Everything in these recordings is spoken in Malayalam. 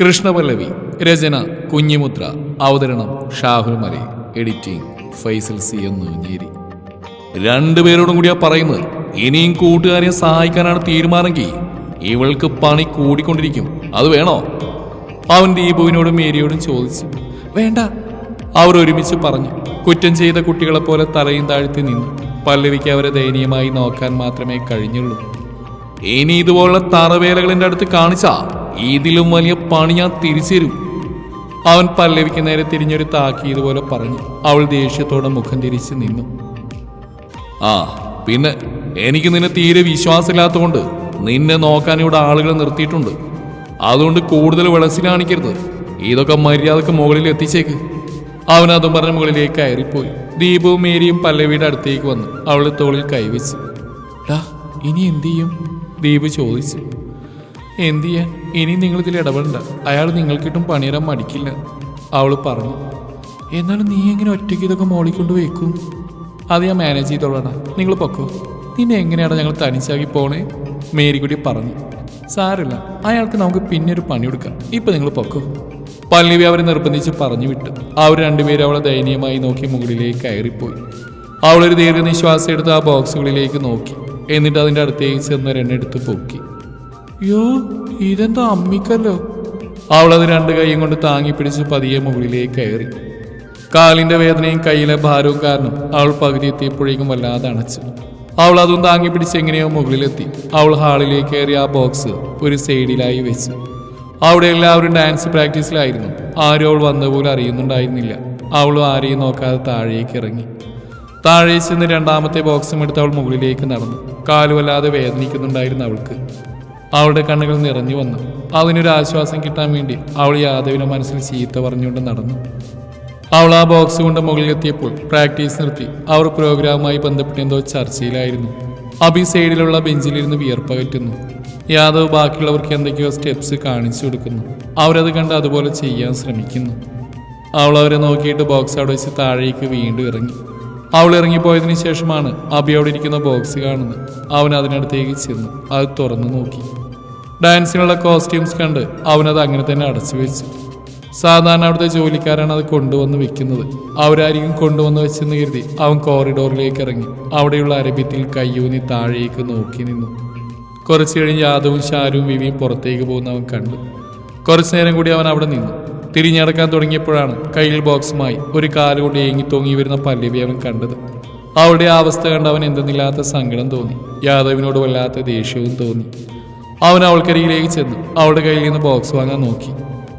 കൃഷ്ണപല്ലവി രചന കുഞ്ഞിമുദ്ര അവതരണം ഷാഹുൽ മലി എഡിറ്റിംഗ് ഫൈസൽ സി എന്നൂഞ്ഞേരി രണ്ടുപേരോടും കൂടിയാ പറയുന്നത് ഇനിയും കൂട്ടുകാരെ സഹായിക്കാനാണ് തീരുമാനമെങ്കിൽ ഇവൾക്ക് പണി കൂടിക്കൊണ്ടിരിക്കും. അത് വേണോ? അവൻ ദീപുവിനോടും മേരിയോടും ചോദിച്ചു. വേണ്ട അവർ ഒരുമിച്ച് പറഞ്ഞു. കുറ്റം ചെയ്ത കുട്ടികളെപ്പോലെ തലയും താഴ്ത്തി നിന്നു. പല്ലവിക്ക് അവരെ ദയനീയമായി നോക്കാൻ മാത്രമേ കഴിഞ്ഞുള്ളൂ. ഇനി ഇതുപോലുള്ള തറവേലകളിന്റെ അടുത്ത് കാണിച്ചാ ഇതിലും വലിയ പണി ഞാൻ തിരിച്ചു തരും അവൻ പല്ലവിക്ക് നേരെ തിരിഞ്ഞൊരു താക്കിയതുപോലെ പറഞ്ഞു. അവൾ ദേഷ്യത്തോടെ മുഖം തിരിച്ച് നിന്നു. ആ പിന്നെ എനിക്ക് നിന്നെ തീരെ വിശ്വാസമില്ലാത്തതുകൊണ്ട് നിന്നെ നോക്കാൻ ഇവിടെ ആളുകളെ നിർത്തിയിട്ടുണ്ട്. അതുകൊണ്ട് കൂടുതൽ വിളസി കാണിക്കരുത്. ഇതൊക്കെ മര്യാദയ്ക്ക് മുകളിൽ എത്തിച്ചേക്ക്. അവൻ അതും പറഞ്ഞ് മുകളിലേക്ക് കയറിപ്പോയി. ദീപവും മേരിയും പല്ലവിയുടെ അടുത്തേക്ക് വന്നു അവളെ തോളിൽ കൈവച്ച്. ടാ ഇനി എന്തു ചെയ്യും? ദീപ് ചോദിച്ചു എന്തു ചെയ്യാൻ? നിങ്ങൾ ഇതിൽ ഇടപെടണ്ട. അയാൾ നിങ്ങൾക്കിട്ടും പണിയറാൻ മടിക്കില്ല അവൾ പറഞ്ഞു. എന്നാലും നീ എങ്ങനെ ഒറ്റയ്ക്ക് ഇതൊക്കെ മോളിക്കൊണ്ട് വയ്ക്കും അത് ഞാൻ മാനേജ് ചെയ്തോളാണ് നിങ്ങൾ പൊക്കോ. നിന്നെ എങ്ങനെയാണ് ഞങ്ങൾ തനിച്ചാക്കി പോണേ? മേരിക്കുട്ടി പറഞ്ഞു. സാരമില്ല. അയാൾക്ക് നമുക്ക് പിന്നെ ഒരു പണി കൊടുക്കാം. ഇപ്പൊ നിങ്ങൾ പൊക്കോ. പല്ലവി അവരെ നിർബന്ധിച്ച് പറഞ്ഞു വിട്ടു. അവർ രണ്ടുപേരും അവളെ ദയനീയമായി നോക്കി മുകളിലേക്ക് കയറിപ്പോയി. അവളൊരു ദീർഘനിശ്വാസം എടുത്ത് ആ ബോക്സുകളിലേക്ക് നോക്കി. എന്നിട്ട് അതിന്റെ അടുത്തേക്ക് ചെന്ന് ഒരെണ്ണെടുത്ത് പൊക്കി. യോ ഇതെന്താ അമ്മിക്കല്ലോ? അവൾ അത് രണ്ട് കൈയും കൊണ്ട് താങ്ങി പിടിച്ച് പതിയെ മുകളിലേക്ക് കയറി. കാലിന്റെ വേദനയും കയ്യിലെ ഭാരവും കാരണം അവൾ പകുതി എത്തിയപ്പോഴേക്കും വല്ലാതെ അണച്ചു. അവൾ അതും താങ്ങി പിടിച്ച് എങ്ങനെയോ മുകളിലെത്തി. അവൾ ഹാളിലേക്ക് കയറി ആ ബോക്സ് ഒരു സൈഡിലായി വെച്ചു. അവിടെ എല്ലാവരും ഡാൻസ് പ്രാക്ടീസിലായിരുന്നു. ആരും അവൾ വന്നതുപോലെ പോലും അറിയുന്നുണ്ടായിരുന്നില്ല. അവളും ആരെയും നോക്കാതെ താഴേക്ക് ഇറങ്ങി. താഴെ ചെന്ന് രണ്ടാമത്തെ ബോക്സും എടുത്ത് അവൾ മുകളിലേക്ക് നടന്നു. കാലുവല്ലാതെ വേദനിക്കുന്നുണ്ടായിരുന്നു അവൾക്ക്. അവളുടെ കണ്ണുകൾ നിറഞ്ഞു വന്നു. അതിനൊരു ആശ്വാസം കിട്ടാൻ വേണ്ടി അവൾ യാദവിനെ മനസ്സിൽ ചീത്ത പറഞ്ഞുകൊണ്ട് നടന്നു. അവൾ ആ ബോക്സ് കൊണ്ട് മുകളിലെത്തിയപ്പോൾ പ്രാക്ടീസ് നിർത്തി. അവർ പ്രോഗ്രാമുമായി ബന്ധപ്പെട്ട് എന്തോ ചർച്ചയിലായിരുന്നു. അഭി സൈഡിലുള്ള ബെഞ്ചിലിരുന്ന് വിയർപ്പകറ്റുന്നു യാദവ് ബാക്കിയുള്ളവർക്ക് എന്തൊക്കെയോ സ്റ്റെപ്സ് കാണിച്ചു കൊടുക്കുന്നു. അവരത് കണ്ട് അതുപോലെ ചെയ്യാൻ ശ്രമിക്കുന്നു. അവൾ അവരെ നോക്കിയിട്ട് ബോക്സ് അവിടെ വെച്ച് താഴേക്ക് വീണ്ടും ഇറങ്ങി. അവൾ ഇറങ്ങിപ്പോയതിനു ശേഷമാണ് അബി അവിടെ ഇരിക്കുന്ന ബോക്സ് കാണുന്നത്. അവൻ അതിനടുത്തേക്ക് ചെന്നു. അത് തുറന്നു നോക്കി. ഡാൻസിനുള്ള കോസ്റ്റ്യൂംസ് കണ്ട് അവനത് അങ്ങനെ തന്നെ അടച്ചു വെച്ചു. സാധാരണ അവിടുത്തെ ജോലിക്കാരാണ് അത് കൊണ്ടുവന്ന് വെക്കുന്നത്. അവരായിരിക്കും കൊണ്ടുവന്ന് വെച്ചെന്ന് കരുതി അവൻ കോറിഡോറിലേക്ക് ഇറങ്ങി. അവിടെയുള്ള അരബിത്തിൽ കയ്യൂന്നി താഴേക്ക് നോക്കി നിന്നു. കുറച്ചു കഴിഞ്ഞ് യാദവും ഷാരും വിവിയും പുറത്തേക്ക് പോകുന്ന അവൻ കണ്ടു. കുറച്ചു നേരം കൂടി അവൻ അവിടെ നിന്നു. തിരിഞ്ഞടക്കാൻ തുടങ്ങിയപ്പോഴാണ് കയ്യിൽ ബോക്സുമായി ഒരു കാലുകൊണ്ട് ഏങ്ങി തൂങ്ങി വരുന്ന പല്ലവി അവൻ കണ്ടത്. അവളുടെ ആ അവസ്ഥ കണ്ട് അവൻ എന്തെന്നില്ലാത്ത സങ്കടം തോന്നി. യാദവിനോട് വല്ലാത്ത ദേഷ്യവും തോന്നി. അവൻ അവൾക്കരികിലേക്ക് ചെന്നു അവളുടെ കയ്യിൽ നിന്ന് ബോക്സ് വാങ്ങാൻ നോക്കി.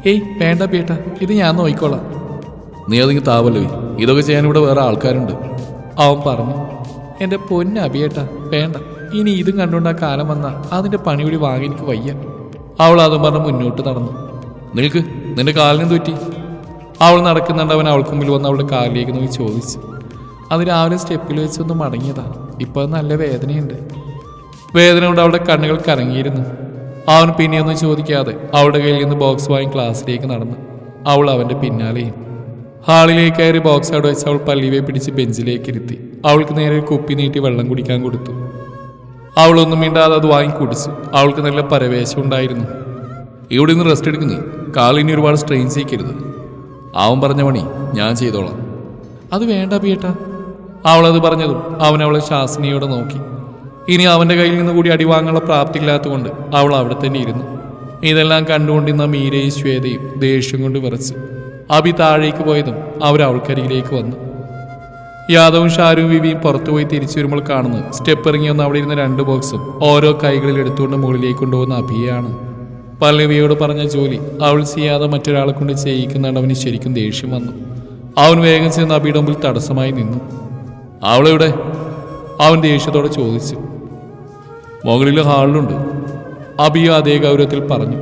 ഏയ് വേണ്ട പേട്ട ഇത് ഞാൻ നോക്കിക്കോളാം. നീ അതിങ്ങ് താവല്ലോ ഇതൊക്കെ ചെയ്യാൻ ഇവിടെ വേറെ ആൾക്കാരുണ്ട്. അവൻ പറഞ്ഞു എന്റെ പൊന്ന അഭിയേട്ട വേണ്ട. ഇനി ഇതും കണ്ടുകൊണ്ട് ആ കാലം വന്നാൽ അതിന്റെ പണി കൂടി വാങ്ങി എനിക്ക് വയ്യ. അവൾ അതും പറഞ്ഞ് മുന്നോട്ട് നടന്നു. നിൽക്ക്. നിന്റെ കാലിനും തെറ്റി. അവൾ നടക്കുന്നുണ്ട് അവൻ അവൾക്ക് മുമ്പിൽ വന്ന് അവളുടെ കാലിലേക്ക് നോക്കി ചോദിച്ചു. അത് രാവിലെ സ്റ്റെപ്പിൽ വെച്ചൊന്ന് മടങ്ങിയതാ. ഇപ്പൊ നല്ല വേദനയുണ്ട്. വേദന കൊണ്ട് അവളുടെ കണ്ണുകൾ കറങ്ങിയിരുന്നു. അവൻ പിന്നെയൊന്നും ചോദിക്കാതെ അവളുടെ കയ്യിൽ നിന്ന് ബോക്സ് വാങ്ങി ക്ലാസ്സിലേക്ക് നടന്നു. അവൾ അവന്റെ പിന്നാലെയും ഹാളിലേക്ക് കയറി ബോക്സ് അവിടെ വെച്ച് അവൾ പല്ലിവെ പിടിച്ച് ബെഞ്ചിലേക്ക് ഇരുത്തി. അവൾക്ക് നേരെ കുപ്പി നീട്ടി വെള്ളം കുടിക്കാൻ കൊടുത്തു. അവളൊന്നും മിണ്ടാതെ അത് വാങ്ങി കുടിച്ചു. അവൾക്ക് നല്ല പരവേശം ഉണ്ടായിരുന്നു. ഇവിടെ നിന്ന് റെസ്റ്റ് എടുക്കുന്നേ കാലിനി ഒരുപാട് സ്ട്രെയിൻ ചെയ്യിക്കരുത്. അവൻ പറഞ്ഞ പണി ഞാൻ ചെയ്തോളാം. അത് വേണ്ട പിയേട്ട. അവളത് പറഞ്ഞതും അവൻ അവളെ ശാസിനിയോടെ നോക്കി. ഇനി അവന്റെ കയ്യിൽ നിന്ന് കൂടി അടി വാങ്ങാനുള്ള പ്രാപ്തി ഇല്ലാത്തതുകൊണ്ട് അവൾ അവിടെ തന്നെ ഇരുന്നു. ഇതെല്ലാം കണ്ടുകൊണ്ടിരുന്ന മീരയും ശ്വേതയും ദേഷ്യം കൊണ്ട് വിറച്ചു. അഭി താഴേക്ക് പോയതും അവർ അവൾക്കരികിലേക്ക് വന്നു. യാദവും ഷാരും വിവിയും പുറത്തുപോയി തിരിച്ചു വരുമ്പോൾ കാണുന്നത് സ്റ്റെപ്പ് ഇറങ്ങി വന്ന് അവിടെ ഇരുന്ന രണ്ട് ബോക്സും ഓരോ കൈകളിൽ എടുത്തുകൊണ്ട് മുകളിലേക്ക് കൊണ്ടുപോകുന്ന അഭിയാണ്. പല്ലവിയോട് പറഞ്ഞ ജോലി അവൾ ചെയ്യാതെ മറ്റൊരാളെ കൊണ്ട് ചെയ്യിക്കുന്നുണ്ട് അവന് ശരിക്കും ദേഷ്യം വന്നു. അവൻ വേഗം ചെന്ന് അബിയുടെ മുമ്പിൽ തടസ്സമായി നിന്നു. അവളെവിടെ? അവൻ ദേഷ്യത്തോടെ ചോദിച്ചു. മുകളിൽ ഹാളിലുണ്ട്. അബിയ അതേ ഗൗരവത്തിൽ പറഞ്ഞു.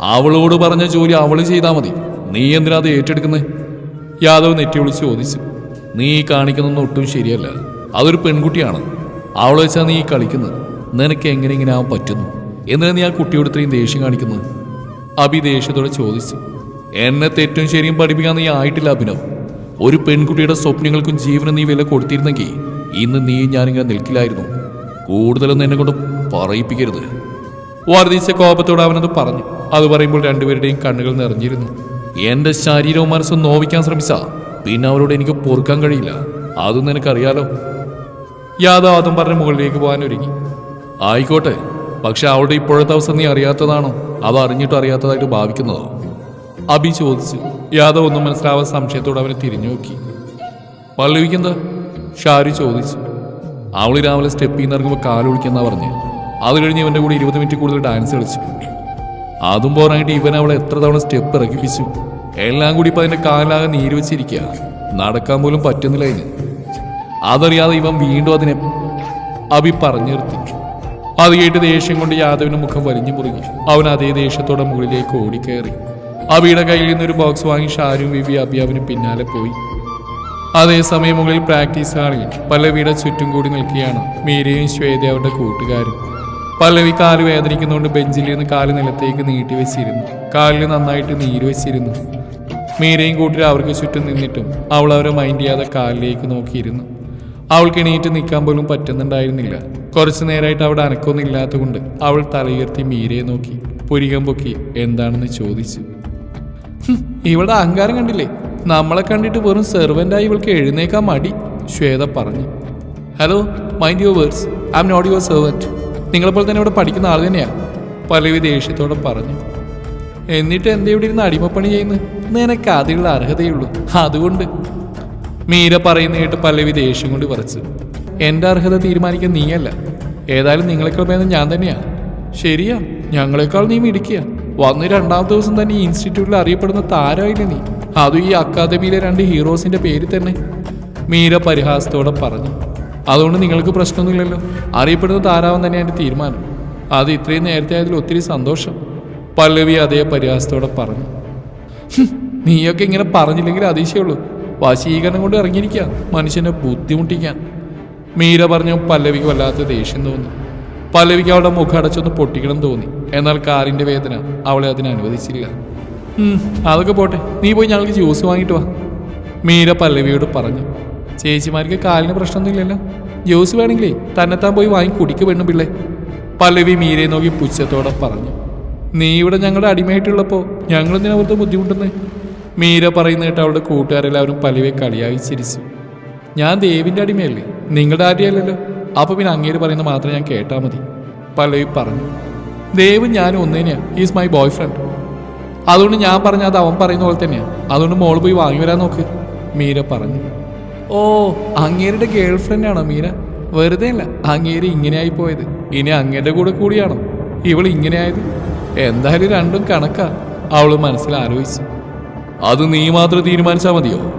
അവളോട് പറഞ്ഞ ജോലി അവൾ ചെയ്താൽ മതി. നീ എന്തിനാ അത് ഏറ്റെടുക്കുന്നത് യാദവ് നെറ്റി വിളിച്ച് ചോദിച്ചു. നീ കാണിക്കുന്നൊന്നും ഒട്ടും ശരിയല്ല. അതൊരു പെൺകുട്ടിയാണ്. അവളെ വെച്ചാ നീ കളിക്കുന്നത്. നിനക്ക് എങ്ങനെ ഇങ്ങനെ ആവാൻ പറ്റുന്നു? എന്തിനാ നീ ആ കുട്ടിയോട് ഇത്രയും ദേഷ്യം കാണിക്കുന്നത് അഭി ദേഷ്യത്തോടെ ചോദിച്ചു എന്നെ തെറ്റും ശരിയും പഠിപ്പിക്കാൻ നീ ആയിട്ടില്ല അഭിനവ്. ഒരു പെൺകുട്ടിയുടെ സ്വപ്നങ്ങൾക്കും ജീവനും നീ വില കൊടുത്തിരുന്നെങ്കിൽ ഇന്ന് നീ ഞാനിങ്ങനെ നിൽക്കില്ലായിരുന്നു. കൂടുതലൊന്നും എന്നെ കൊണ്ട് പറയിപ്പിക്കരുത്. വർദ്ധിച്ച കോപത്തോടെ അവനത് പറഞ്ഞു. അത് പറയുമ്പോൾ രണ്ടുപേരുടെയും കണ്ണുകൾ നിറഞ്ഞിരുന്നു. എന്റെ ശരീരവും മനസ്സും നോവിക്കാൻ ശ്രമിച്ച. പിന്നെ അവരോട് എനിക്ക് പൊറുക്കാൻ കഴിയില്ല. അതും നിനക്കറിയാലോ അതും പറഞ്ഞ് മുകളിലേക്ക് പോകാൻ ഒരുങ്ങി. ആയിക്കോട്ടെ. പക്ഷെ അവളുടെ ഇപ്പോഴത്തെ അവസ്ഥ നീ അറിയാത്തതാണോ? അത് അറിഞ്ഞിട്ടും അറിയാത്തതായിട്ട് ഭാവിക്കുന്നതോ? അബി ചോദിച്ചു യാദവ് ഒന്നും മനസ്സിലാവാൻ സംശയത്തോടെ അവനെ തിരിഞ്ഞു നോക്കി. പല്ലവിക്കെന്താ ഷാരി ചോദിച്ചു. അവൾ രാവിലെ സ്റ്റെപ്പിൽ നിന്ന് ഇറങ്ങുമ്പോൾ കാലൊളിക്കുന്ന പറഞ്ഞ്. അത് കഴിഞ്ഞ് ഇവന്റെ കൂടെ ഇരുപത് മിനിറ്റ് കൂടുതൽ ഡാൻസ് കളിച്ചു. അതും പോരായിട്ട് ഇവൻ അവളെ എത്ര തവണ സ്റ്റെപ്പ് ഇറക്കിപ്പിച്ചു. എല്ലാം കൂടി ഇപ്പം അതിന്റെ കാലാകെ നീര് വെച്ചിരിക്കുക നടക്കാൻ പോലും പറ്റുന്നില്ല അതിന് അതറിയാതെ ഇവൻ വീണ്ടും അതിനെ അഭി പറഞ്ഞു നിർത്തി അത് കേട്ട് ദേഷ്യം കൊണ്ട് യാദവിന് മുഖം വലിഞ്ഞു മുറുകി. അവൻ അതേ ദേഷ്യത്തോടെ മുകളിലേക്ക് ഓടിക്കയറി അബിയുടെ കയ്യിൽ നിന്നൊരു ബോക്സ് വാങ്ങി ഷാരും വിവി അബി അവന് പിന്നാലെ പോയി. അതേസമയം മുകളിൽ പ്രാക്ടീസ് ഹാളിൽ പല്ലവിയുടെ ചുറ്റും കൂടി നിൽക്കുകയാണ് മീരയും ശ്വേത അവരുടെ കൂട്ടുകാരും. പല്ലവി കാൽ വേദനിക്കുന്നതുകൊണ്ട് ബെഞ്ചിൽ നിന്ന് കാൽ നിലത്തേക്ക് നീട്ടി വെച്ചിരുന്നു. കാലിൽ നന്നായിട്ട് നീര് വെച്ചിരുന്നു. മീരയും കൂട്ടിൽ അവർക്ക് ചുറ്റും നിന്നിട്ടും അവൾ അവരെ മൈൻഡ് ചെയ്യാതെ കാലിലേക്ക് നോക്കിയിരുന്നു. അവൾക്ക് എണീറ്റ് നിൽക്കാൻ പോലും പറ്റുന്നുണ്ടായിരുന്നില്ല. കുറച്ചു നേരമായിട്ട് അവിടെ അനക്കൊന്നും ഇല്ലാത്തതുകൊണ്ട് അവൾ തലയുയർത്തി മീരെ നോക്കി പുരികം പൊക്കി എന്താണെന്ന് ചോദിച്ചു. ഇവിടെ അഹങ്കാരം കണ്ടില്ലേ? നമ്മളെ കണ്ടിട്ട് വെറും സെർവന്റായി ഇവൾക്ക് എഴുന്നേക്കാൻ മടി ശ്വേത പറഞ്ഞു. Hello mind your words I'm not your servant നിങ്ങളെപ്പോലെ തന്നെ ഇവിടെ പഠിക്കുന്ന ആൾ തന്നെയാണ് പലവിധ ദേഷ്യത്തോടെ പറഞ്ഞു. എന്നിട്ട് എന്താ ഇവിടെ ഇരുന്ന് അടിമപ്പണി ചെയ്യുന്നു നിനക്ക് അതിലുള്ള അർഹതയുള്ളൂ അതുകൊണ്ട് മീര പറയുന്ന കേട്ട് പല്ലവി ദേഷ്യം കൊണ്ട് പറച്ചു എന്റെ അർഹത തീരുമാനിക്കാൻ നീയല്ല. ഏതായാലും നിങ്ങളെക്കാൾ ഭേദം ഞാൻ തന്നെയാ. ശരിയാ ഞങ്ങളെക്കാൾ നീ മിടിക്കുക വന്ന് രണ്ടാം ദിവസം തന്നെ ഇൻസ്റ്റിറ്റ്യൂട്ടിൽ അറിയപ്പെടുന്ന താരമായില്ലേ നീ? അതും ഈ അക്കാദമിയിലെ രണ്ട് ഹീറോസിന്റെ പേര് തന്നെ. മീര പരിഹാസത്തോടെ പറഞ്ഞു. അതുകൊണ്ട് നിങ്ങൾക്ക് പ്രശ്നമൊന്നുമില്ലല്ലോ. അറിയപ്പെടുന്ന താരാവൻ തന്നെ എന്റെ തീരുമാനം. അത് ഇത്രയും നേരത്തെ ആയതിൽ ഒത്തിരി സന്തോഷം. പല്ലവി അതേ പരിഹാസത്തോടെ പറഞ്ഞു. നീയൊക്കെ ഇങ്ങനെ പറഞ്ഞില്ലെങ്കിൽ അതിശയുള്ളൂ വശീകരണം കൊണ്ട് ഇറങ്ങിയിരിക്കുക മനുഷ്യനെ ബുദ്ധിമുട്ടിക്കാൻ. മീര പറഞ്ഞു പല്ലവിക്ക് വല്ലാത്ത ദേഷ്യം തോന്നി. പല്ലവിക്ക് അവളുടെ മുഖം അടച്ചൊന്ന് പൊട്ടിക്കണം തോന്നി. എന്നാൽ കാറിന്റെ വേദന അവളെ അതിനനുവദിച്ചില്ല അതൊക്കെ പോട്ടെ. നീ പോയി ഞങ്ങൾക്ക് ജ്യൂസ് വാങ്ങിയിട്ട് വാ. മീര പല്ലവിയോട് പറഞ്ഞു. ചേച്ചിമാർക്ക് കാലിന് പ്രശ്നമൊന്നുമില്ലല്ലോ. ജ്യൂസ് വേണമെങ്കിലേ തന്നെത്താൻ പോയി വാങ്ങി കുടിക്ക് പെണ്ണു പിള്ളേ. പല്ലവി മീരയെ നോക്കി പുച്ഛത്തോടെ പറഞ്ഞു. നീ ഇവിടെ ഞങ്ങളുടെ അടിമയായിട്ടുള്ളപ്പോൾ ഞങ്ങളെന്തിനാ വെറുതെ ബുദ്ധിമുട്ടുന്നേ? മീര പറയുന്ന കേട്ട് അവളുടെ കൂട്ടുകാരെല്ലാവരും പലവെ കളിയായി ചിരിച്ചു. ഞാൻ ദേവിന്റെ അടിമയല്ലേ? നിങ്ങളുടെ അടിയല്ലല്ലോ അപ്പം പിന്നെ അങ്ങേര് പറയുന്നത് മാത്രം ഞാൻ കേട്ടാൽ മതി. പലവി പറഞ്ഞു. ദേവ് ഞാൻ ഒന്ന് തന്നെയാ ഈസ് മൈ ബോയ് ഫ്രണ്ട് അതുകൊണ്ട് ഞാൻ പറഞ്ഞ അത് അവൻ പറയുന്ന പോലെ തന്നെയാണ് അതുകൊണ്ട് മോൾ പോയി വാങ്ങി വരാൻ നോക്ക്. മീര പറഞ്ഞു. ഓ അങ്ങേരുടെ ഗേൾ ഫ്രണ്ടാണോ മീര? വെറുതെ അല്ല അങ്ങേര് ഇങ്ങനെയായി പോയത്. ഇനി അങ്ങേരുടെ കൂടെ കൂടിയാണോ? ഇവൾ ഇങ്ങനെയായത്? എന്തായാലും രണ്ടും കണക്കാ. അവൾ മനസ്സിൽ ആലോചിച്ചു. അത് നീ മാത്രം തീരുമാനിച്ചാൽ മതിയോ?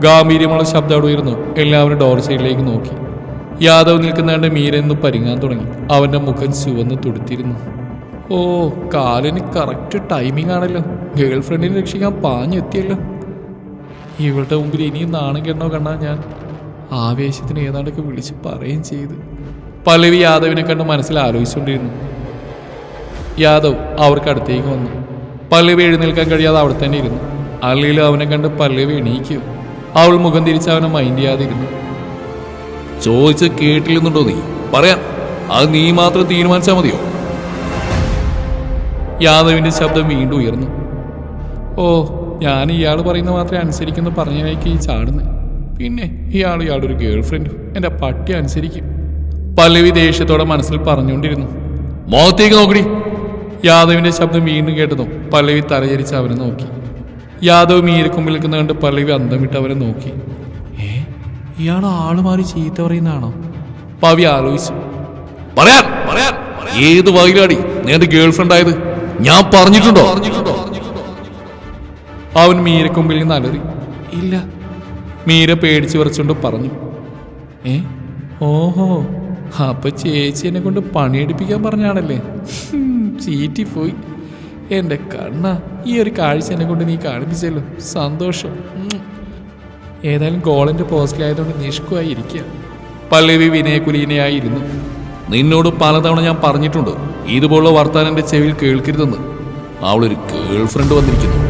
ഗാംഭീര്യമുള്ള ശബ്ദം ഉയർന്നു. എല്ലാവരും ഡോർ സൈഡിലേക്ക് നോക്കി. യാദവ് നിൽക്കുന്നവന്റെ മീര എന്ന് പരിങ്ങാൻ തുടങ്ങി. അവന്റെ മുഖം ചുവന്ന് തുടുത്തിരുന്നു. ഓ കാലിന് കറക്റ്റ് ടൈമിംഗ് ആണല്ലോ. ഗേൾ ഫ്രണ്ടിനെ രക്ഷിക്കാൻ പാഞ്ഞെത്തിയല്ലോ. ഇവളുടെ മുമ്പിൽ ഇനിയും നാണം കെണ്ണോ കണ്ടാൽ ഞാൻ. ആവേശത്തിന് ഏതാണ്ടൊക്കെ വിളിച്ച് പറയുകയും ചെയ്ത്. പല്ലവി യാദവിനെ കണ്ട് മനസ്സിൽ ആലോചിച്ചുകൊണ്ടിരുന്നു. യാദവ് അവർക്ക് അടുത്തേക്ക് വന്നു. പല്ലവി എഴുന്നേൽക്കാൻ കഴിയാതെ അവിടെ തന്നെ ഇരുന്നു. അല്ലെങ്കിലും അവനെ കണ്ട് പല്ലവി എണീക്കും. അവൾ മുഖം തിരിച്ച് അവനെ മൈൻഡ് ചെയ്യാതിരുന്നു. ചോദിച്ച് കേട്ടില്ലെന്നുണ്ടോ നീ? പറയാം. അത് നീ മാത്രം തീരുമാനിച്ചാൽ മതിയോ? യാദവിന്റെ ശബ്ദം വീണ്ടും ഉയർന്നു. ഓ ഞാൻ ഇയാൾ പറയുന്ന മാത്രമേ അനുസരിക്കുന്നു പറഞ്ഞതിലേക്ക് ഈ ചാടുന്നത് പിന്നെ ഇയാൾ ഇയാളുടെ ഒരു ഗേൾ ഫ്രണ്ടും പട്ടി അനുസരിക്കും. പല്ലവി ദേഷ്യത്തോടെ മനസ്സിൽ പറഞ്ഞുകൊണ്ടിരുന്നു. മുഖത്തേക്ക് നോക്കടി. യാദവിന്റെ ശബ്ദം വീണ്ടും കേട്ടതും പല്ലവി തലചരിച്ച് അവനെ നോക്കി. യാദവ് മീരക്കുമ്പിൽ നിൽക്കുന്ന കണ്ട് പല്ലവി അന്തം വിട്ട് അവനെ നോക്കി. ഏ? ഇയാൾ ആൾ മാറി ചീത്ത പറയുന്നതാണോ? പവി ആലോചിച്ചു. പറയാൻ പറയാൻ ഏത് വകയിലാടി നീ എന്റെ ഗേൾഫ്രണ്ട് ആയത്? ഞാൻ പറഞ്ഞിട്ടുണ്ടോ? അവൻ മീരക്കൊമ്പിൽ നിന്ന് അലറി. ഇല്ല. മീര പേടിച്ചു വരച്ചുകൊണ്ട് പറഞ്ഞു. ഏ? ഓഹോ. അപ്പൊ ചേച്ചി എന്നെ കൊണ്ട് പണിയെടുപ്പിക്കാൻ പറഞ്ഞാണല്ലേ? ചീറ്റി ചീറ്റിപ്പോയി. എന്റെ കണ്ണ ഈ ഒരു കാഴ്ച എന്നെ കൊണ്ട് നീ കാണിപ്പിച്ചല്ലോ. സന്തോഷം. ഏതായാലും ഗോളിന്റെ പോസ്റ്റിലായതുകൊണ്ട് നിഷ്കുവായി ഇരിക്കുക. പല്ലവി വിനയകുലീനയായിരുന്നു. നിന്നോട് പലതവണ ഞാൻ പറഞ്ഞിട്ടുണ്ട് ഇതുപോലുള്ള വർത്താനം എന്റെ ചെവിയിൽ കേൾക്കരുതെന്ന്. അവളൊരു ഗേൾ ഫ്രണ്ട് വന്നിരിക്കുന്നു.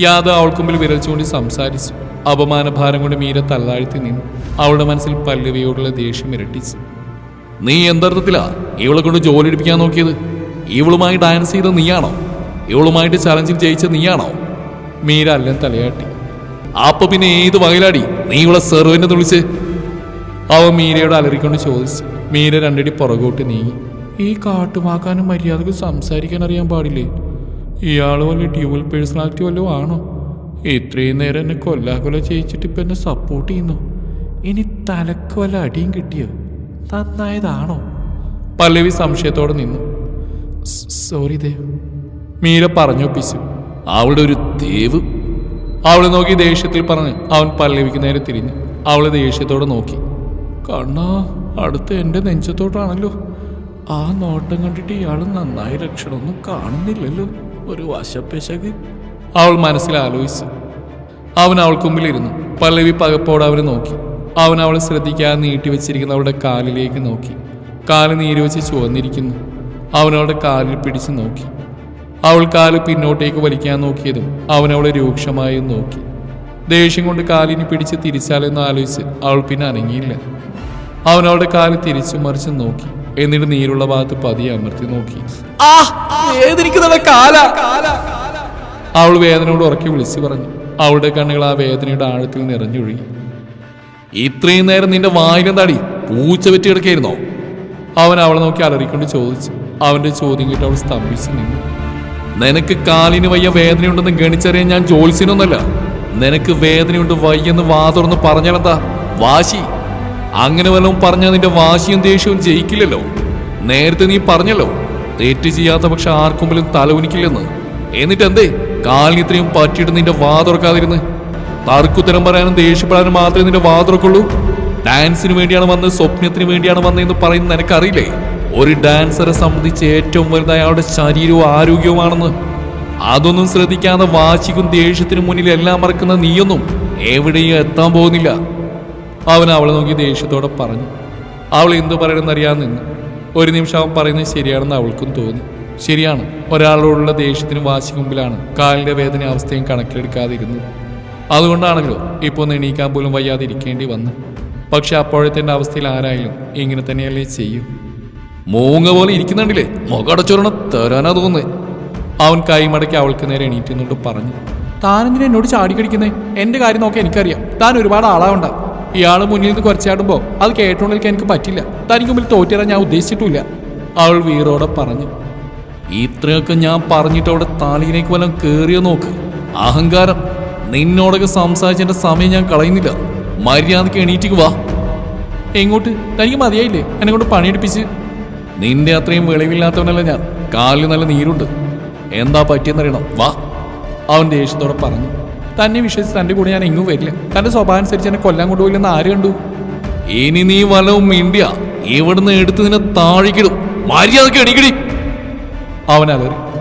യാദവ് അവൾക്ക് മുമ്പിൽ വിരൽ ചൂണ്ടി സംസാരിച്ചു. അപമാനഭാരം കൊണ്ട് മീര തള്ളാഴ്ത്തി നിന്നു. അവളുടെ മനസ്സിൽ പല്ലവിയോടുള്ള ദേഷ്യം ഇരട്ടിച്ചു. നീ എന്തർത്ഥത്തിലാ ഇവളെ കൊണ്ട് ജോലി എടുപ്പിക്കാൻ നോക്കിയത്? ഇവളുമായി ഡാൻസ് ചെയ്ത നീയാണോ? ഇവളുമായിട്ട് ചലഞ്ചിൽ ജയിച്ച നീയാണോ? മീര അല്ലൻ തലയാട്ടി. അപ്പൊ പിന്നെ ഏത് വകയിലാടി? നീ ഇവളെ സെർവിനെ തുളിച്ച് അവ മീരയോട് അലറിക്കൊണ്ട് ചോദിച്ചു. മീര രണ്ടടി പുറകോട്ട് നീങ്ങി. ഈ കാട്ടുമാക്കാനും മര്യാദയ്ക്ക് സംസാരിക്കാൻ അറിയാൻ പാടില്ലേ? ഇയാൾ വല്ല ഡ്യൂവൽ പേഴ്സണാലിറ്റി വല്ലതും ആണോ? ഇത്രയും നേരം എന്നെ കൊല്ലാകൊല ചെയ്യിച്ചിട്ട് ഇപ്പം എന്നെ സപ്പോർട്ട് ചെയ്യുന്നു. ഇനി തലക്ക് വല്ല അടിയും കിട്ടിയോ? നന്നായതാണോ? പല്ലവി സംശയത്തോടെ നിന്നു. "സ് സോറി ദേവ് മീര പറഞ്ഞൊപ്പിച്ചു അവളുടെ ഒരു ദേവ്. അവളെ നോക്കി ദേഷ്യത്തിൽ പറഞ്ഞ് അവൻ പല്ലവിക്ക് നേരെ തിരിഞ്ഞു അവളെ ദേഷ്യത്തോടെ നോക്കി. കണ്ണാ അടുത്ത് എന്റെ നെഞ്ചത്തോട്ടാണല്ലോ. ആ നോട്ടം കണ്ടിട്ട് ഇയാൾ നന്നായി ലക്ഷണമൊന്നും കാണുന്നില്ലല്ലോ. ഒരു വശപ്പിശക്. അവൾ മനസ്സിൽ ആലോചിച്ചു. അവൻ അവൾക്ക് മുമ്പിലിരുന്നു. പല്ലവി പകപ്പോടെ അവനെ നോക്കി. അവൻ അവളെ ശ്രദ്ധിക്കാതെ നീട്ടി വെച്ചിരിക്കുന്ന അവളുടെ കാലിലേക്ക് നോക്കി. കാൽ നീര് വെച്ച് ചുവന്നിരിക്കുന്നു. അവൻ അവളുടെ കാലിൽ പിടിച്ച് നോക്കി. അവൾ കാൽ പിന്നോട്ടേക്ക് വലിക്കാൻ നോക്കിയതും അവൻ അവളെ രൂക്ഷമായി നോക്കി. ദേഷ്യം കൊണ്ട് കാലിന് പിടിച്ച് തിരിച്ചാലെന്ന് ആലോചിച്ച് അവൾ പിന്നെ അനങ്ങിയില്ല. അവൻ അവളുടെ കാൽ തിരിച്ചു മറിച്ച് നോക്കി. എന്നിട്ട് നീരുള്ള ഭാഗത്ത് പതിയെ അമർത്തി നോക്കി. അവൾ വേദനയോട് ഉറക്കി വിളിച്ചു പറഞ്ഞു. അവളുടെ കണ്ണുകൾ ആ വേദനയുടെ ആഴത്തിൽ നിറഞ്ഞൊഴുകി. ഇത്രയും നേരം നിന്റെ വായിലെന്താടി? പൂച്ച വെറ്റി കിടക്കായിരുന്നോ? അവൻ അവളെ നോക്കി അലറിക്കൊണ്ട് ചോദിച്ചു. അവന്റെ ചോദ്യം കേട്ട് അവൾ സ്തംഭിച്ചു നിന്നു. നിനക്ക് കാലിന് വയ്യ വേദനയുണ്ടെന്ന് ഗണിച്ചറിയാൻ ഞാൻ ജോത്സ്യനൊന്നല്ല. നിനക്ക് വേദനയുണ്ട് വയ്യെന്ന് വാതുറന്ന് പറഞ്ഞാലെന്താ? വാശി. അങ്ങനെ വല്ലതും പറഞ്ഞാൽ നിന്റെ വാശിയും ദേഷ്യവും ജയിക്കില്ലല്ലോ. നേരത്തെ നീ പറഞ്ഞല്ലോ തെറ്റ് ചെയ്യാത്ത പക്ഷെ ആർക്കും പോലും തലവുനിക്കില്ലെന്ന് എന്നിട്ട് എന്തേ കാലിന് ഇത്രയും പറ്റിയിട്ട് നിന്റെ വാതുറക്കാതിരുന്ന് തർക്കുത്തരം പറയാനും ദേഷ്യപ്പെടാനും മാത്രമേ നിന്റെ വാതുറക്കുള്ളൂ ഡാൻസിന് വേണ്ടിയാണ് വന്നത് സ്വപ്നത്തിന് വേണ്ടിയാണ് വന്നതെന്ന് പറയുന്നത് നിനക്കറിയില്ലേ? ഒരു ഡാൻസറെ സംബന്ധിച്ച് ഏറ്റവും വലുതായ അയാളുടെ ശരീരവും ആരോഗ്യവുമാണെന്ന്. അതൊന്നും ശ്രദ്ധിക്കാതെ വാശിക്കും ദേഷ്യത്തിനും മുന്നിൽ എല്ലാം മറക്കുന്ന നീയൊന്നും എവിടെയും എത്താൻ പോകുന്നില്ല. അവൻ അവളെ നോക്കി ദേഷ്യത്തോടെ പറഞ്ഞു. അവൾ എന്തു പറയണമെന്നറിയാൻ നിന്ന്. ഒരു നിമിഷം അവൻ പറയുന്നത് ശരിയാണെന്ന് അവൾക്കും തോന്നി. ശരിയാണ് ഒരാളോടുള്ള ദേഷ്യത്തിനും വാശി മുമ്പിലാണ് കാലിന്റെ വേദന അവസ്ഥയും കണക്കിലെടുക്കാതിരുന്നത്. അതുകൊണ്ടാണല്ലോ ഇപ്പോൾ എണീക്കാൻ പോലും വയ്യാതെ ഇരിക്കേണ്ടി വന്നു പക്ഷെ അപ്പോഴത്തെ അവസ്ഥയിൽ ആരായാലും ഇങ്ങനെ തന്നെയല്ലേ ചെയ്യും. മൂങ്ങ പോലെ ഇരിക്കുന്നുണ്ടില്ലേ? മുഖടച്ചൊരണം തരാനാ തോന്നുന്നത് അവൻ കൈമടക്കി അവൾക്ക് നേരെ എണീറ്റ് നിന്നോട്ട് പറഞ്ഞു താനെന്തിനാ എന്നോട് ചാടിക്കടിക്കുന്നേ? എന്റെ കാര്യം നോക്കി എനിക്കറിയാം. താൻ ഒരുപാട് ആളാവണ്ട. ഇയാൾ മുന്നിൽ നിന്ന് കുറച്ചാടുമ്പോ അത് കേട്ടോണ്ടിരിക്കാൻ എനിക്ക് പറ്റില്ല. തനിക്ക് മുമ്പിൽ തോറ്റിരാൻ ഞാൻ ഉദ്ദേശിച്ചിട്ടില്ല അവൾ വീറോടെ പറഞ്ഞു ഇത്രയൊക്കെ ഞാൻ പറഞ്ഞിട്ട് അവിടെ താളിയിലേക്ക് വല്ലതും കേറിയോ നോക്ക്. അഹങ്കാരം. നിന്നോടൊക്കെ സംസാരിച്ചതിന്റെ സമയം ഞാൻ കളയുന്നില്ല. മര്യാദയ്ക്ക് എണീറ്റിക്ക് വാ. എങ്ങോട്ട്? തനിക്ക് മതിയായില്ലേ? എന്നെ കൊണ്ട് പണിയെടുപ്പിച്ച്. നിന്റെ അത്രയും വെളിവില്ലാത്തവനല്ല ഞാൻ. കാലിൽ നല്ല നീരുണ്ട്. എന്താ പറ്റിയെന്നറിയണം. വാ. അവൻ ദേഷ്യത്തോടെ പറഞ്ഞു. തന്നെ വിശ്വസിച്ച് തന്റെ കൂടെ ഞാൻ എങ്ങും വരില്ല. തന്റെ സ്വഭാവം അനുസരിച്ച് എന്നെ കൊല്ലാൻ കൊണ്ടുപോയില്ലെന്ന് ആര് കണ്ടു? ഇനി നീ വലവും മിണ്ടിയ. ഇവിടുന്ന് എടുത്ത് നിന്നെ താഴിക്കിടും. മര്യാദയ്ക്ക് എണീക്കടി. അവൻ അലറി.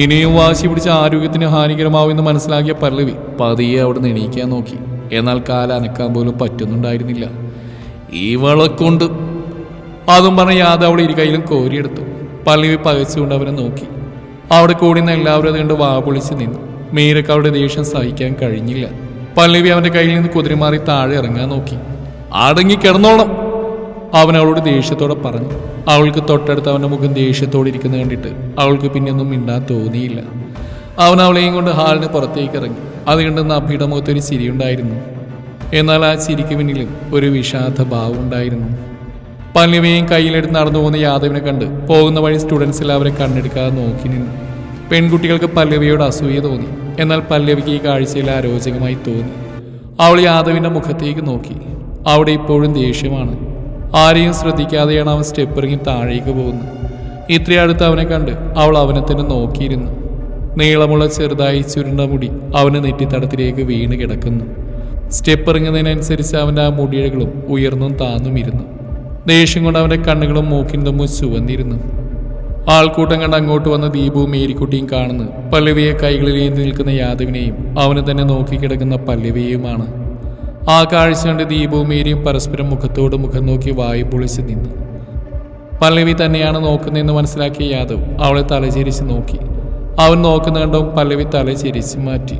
ഇനിയും വാശി പിടിച്ച ആരോഗ്യത്തിന് ഹാനികരമാവുമെന്ന് മനസ്സിലാക്കിയ പല്ലവി പതിയെ അവിടുന്ന് എണീക്കാൻ നോക്കി. എന്നാൽ കാല അനക്കാൻ പോലും പറ്റുന്നുണ്ടായിരുന്നില്ല. ഇവളെ കൊണ്ട് അതും പറഞ്ഞ യാദവ് അവിടെ ഇരു കയ്യിലും കോരിയെടുത്തു പല്ലവി പകച്ചുകൊണ്ട് അവനെ നോക്കി. അവിടെ കൂടുന്ന എല്ലാവരും അത് കണ്ട് വാപൊളിച്ച് നിന്നു. മീരക്ക് അവളുടെ ദേഷ്യം സഹിക്കാൻ കഴിഞ്ഞില്ല. പല്ലവി അവന്റെ കയ്യിൽ നിന്ന് കുതിരിമാറി താഴെ ഇറങ്ങാൻ നോക്കി. അടങ്ങി കിടന്നോളം അവൻ അവളോട് ദേഷ്യത്തോടെ പറഞ്ഞു. അവൾക്ക് തൊട്ടടുത്ത് അവന്റെ മുഖം ദേഷ്യത്തോടെ ഇരിക്കുന്നത് കണ്ടിട്ട് അവൾക്ക് പിന്നെയൊന്നും മിണ്ടാൻ തോന്നിയില്ല. അവൻ അവളെയും കൊണ്ട് ഹാളിന് പുറത്തേക്ക് ഇറങ്ങി. അത് കണ്ട് നബിയുടെ മുഖത്തൊരു ചിരിയുണ്ടായിരുന്നു. എന്നാൽ ആ ചിരിക്ക് പിന്നിലും ഒരു വിഷാദ ഭാവം ഉണ്ടായിരുന്നു. പല്ലവിയും കയ്യിലെടുത്ത് നടന്നു പോകുന്ന യാദവിനെ കണ്ട് പോകുന്ന വഴി സ്റ്റുഡൻസ് എല്ലാവരെ കണ്ണെടുക്കാതെ നോക്കി നിന്നു. പെൺകുട്ടികൾക്ക് പല്ലവിയോട് അസൂയ തോന്നി. എന്നാൽ പല്ലവിക്ക് ഈ കാഴ്ചയിൽ അരോചകമായി തോന്നി. അവൾ യാദവിന്റെ മുഖത്തേക്ക് നോക്കി. അവിടെ ഇപ്പോഴും ദേഷ്യമാണ്. ആരെയും ശ്രദ്ധിക്കാതെയാണ് അവൻ സ്റ്റെപ്പ് ഇറങ്ങി താഴേക്ക് പോകുന്നത്. ഇത്രയും അടുത്ത് അവനെ കണ്ട് അവൾ അവനെ തന്നെ നോക്കിയിരുന്നു. നീളമുള്ള ചെറുതായി ചുരുണ്ട മുടി അവന് നെറ്റിത്തടത്തിലേക്ക് വീണ് കിടക്കുന്നു. സ്റ്റെപ്പ് ഇറങ്ങുന്നതിനനുസരിച്ച് അവന്റെ ആ മുടിയഴകളും ഉയർന്നും താന്നും ഇരുന്നു ദേഷ്യം കൊണ്ട് അവന്റെ കണ്ണുകളും മൂക്കിൻ തമ്മും ചുവന്നിരുന്നു. ആൾക്കൂട്ടം കണ്ട് അങ്ങോട്ട് വന്ന ദീപവും മേരിക്കുട്ടിയും കാണുന്നു. പല്ലവിയെ കൈകളിൽ ഏന്തി നിൽക്കുന്ന യാദവിനെയും അവന് തന്നെ നോക്കിക്കിടക്കുന്ന പല്ലവിയെയുമാണ്. ആ കാഴ്ച കണ്ട് ദീപവും മേരിയും പരസ്പരം മുഖത്തോട് മുഖം നോക്കി വായു പൊളിച്ച് നിന്നു. പല്ലവി തന്നെയാണ് നോക്കുന്നതെന്ന് മനസ്സിലാക്കിയ യാദവ് അവളെ തലചേരിച്ച് നോക്കി. അവൻ നോക്കുന്ന കണ്ടവും പല്ലവി തലചേരിച്ച് മാറ്റി.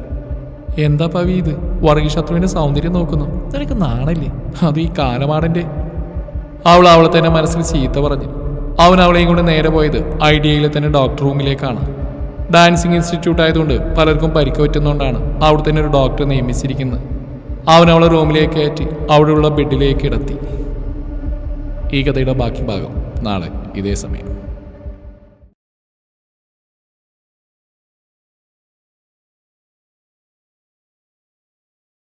എന്താ പവി ഇത്? വർഗീശത്രുവിന്റെ സൗന്ദര്യം നോക്കുന്നു. നിനക്ക് നാണല്ലേ? അത് ഈ കാലമാടന്റെ അവൾ അവളെ തന്നെ മനസ്സിൽ ചീത്ത പറഞ്ഞു. അവൻ അവളെയും കൊണ്ട് നേരെ പോയത് ഐഡിയയിലെ തന്നെ ഡോക്ടർ റൂമിലേക്കാണ് ഡാൻസിങ് ഇൻസ്റ്റിറ്റ്യൂട്ട് ആയതുകൊണ്ട് പലർക്കും പരിക്ക് പറ്റുന്നതുകൊണ്ടാണ് അവിടെ തന്നെ ഒരു ഡോക്ടറെ നിയമിച്ചിരിക്കുന്നത്. അവൻ അവളെ റൂമിലേക്ക് കയറ്റി അവിടെയുള്ള ബെഡിലേക്ക് കിടത്തി. ഈ കഥയുടെ ബാക്കി ഭാഗം നാളെ ഇതേ സമയം.